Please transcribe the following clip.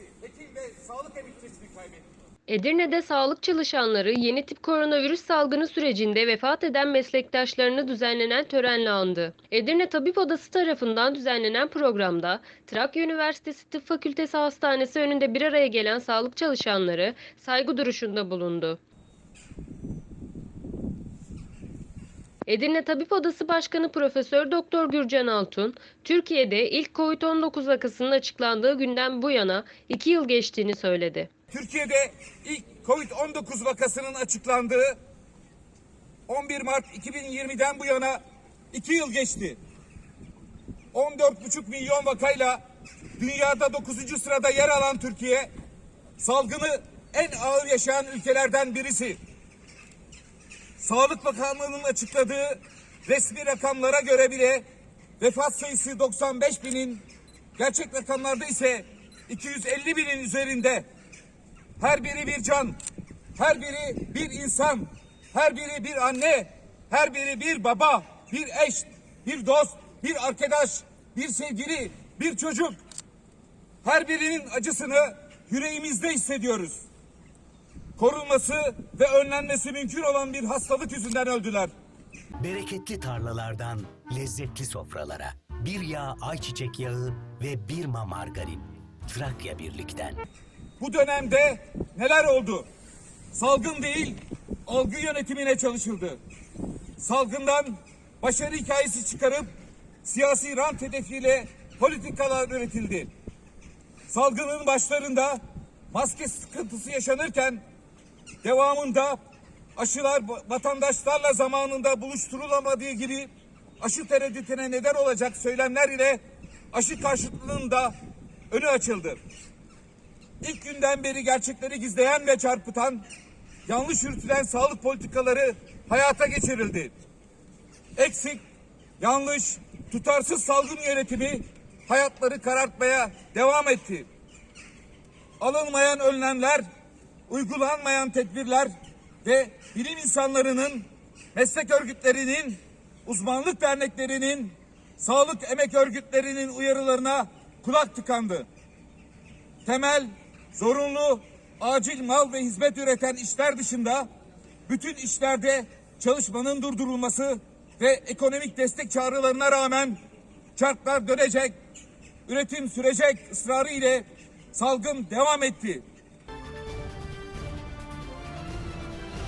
emekçisi, hekim ve sağlık emekçisini kaybettik. Edirne'de sağlık çalışanları yeni tip koronavirüs salgını sürecinde vefat eden meslektaşlarını düzenlenen törenle andı. Edirne Tabip Odası tarafından düzenlenen programda Trakya Üniversitesi Tıp Fakültesi Hastanesi önünde bir araya gelen sağlık çalışanları saygı duruşunda bulundu. Edirne Tabip Odası Başkanı Profesör Doktor Gürcan Altun, Türkiye'de ilk COVID-19 vakasının açıklandığı günden bu yana 2 yıl geçtiğini söyledi. Türkiye'de ilk Covid-19 vakasının açıklandığı 11 Mart 2020'den bu yana 2 yıl geçti. 14,5 milyon vakayla dünyada 9. sırada yer alan Türkiye, salgını en ağır yaşayan ülkelerden birisi. Sağlık Bakanlığı'nın açıkladığı resmi rakamlara göre bile vefat sayısı 95 binin, gerçek rakamlarda ise 250 binin üzerinde. Her biri bir can, her biri bir insan, her biri bir anne, her biri bir baba, bir eş, bir dost, bir arkadaş, bir sevgili, bir çocuk. Her birinin acısını yüreğimizde hissediyoruz. Korunması ve önlenmesi mümkün olan bir hastalık yüzünden öldüler. Bereketli tarlalardan lezzetli sofralara. Bir yağ ayçiçek yağı ve bir ma margarin. Trakya Birlik'ten. Bu dönemde neler oldu? Salgın değil, algı yönetimine çalışıldı. Salgından başarı hikayesi çıkarıp siyasi rant hedefiyle politikalar üretildi. Salgının başlarında maske sıkıntısı yaşanırken devamında aşılar vatandaşlarla zamanında buluşturulamadığı gibi aşı tereddütüne neden olacak söylemler ile aşı karşıtlığının da önü açıldı. İlk günden beri gerçekleri gizleyen ve çarpıtan, yanlış yürütülen sağlık politikaları hayata geçirildi. Eksik, yanlış, tutarsız salgın yönetimi hayatları karartmaya devam etti. Alınmayan önlemler, uygulanmayan tedbirler ve bilim insanlarının, meslek örgütlerinin, uzmanlık derneklerinin, sağlık emek örgütlerinin uyarılarına kulak tıkandı temel, zorunlu, acil mal ve hizmet üreten işler dışında bütün işlerde çalışmanın durdurulması ve ekonomik destek çağrılarına rağmen çarklar dönecek, üretim sürecek ısrarı ile salgın devam etti.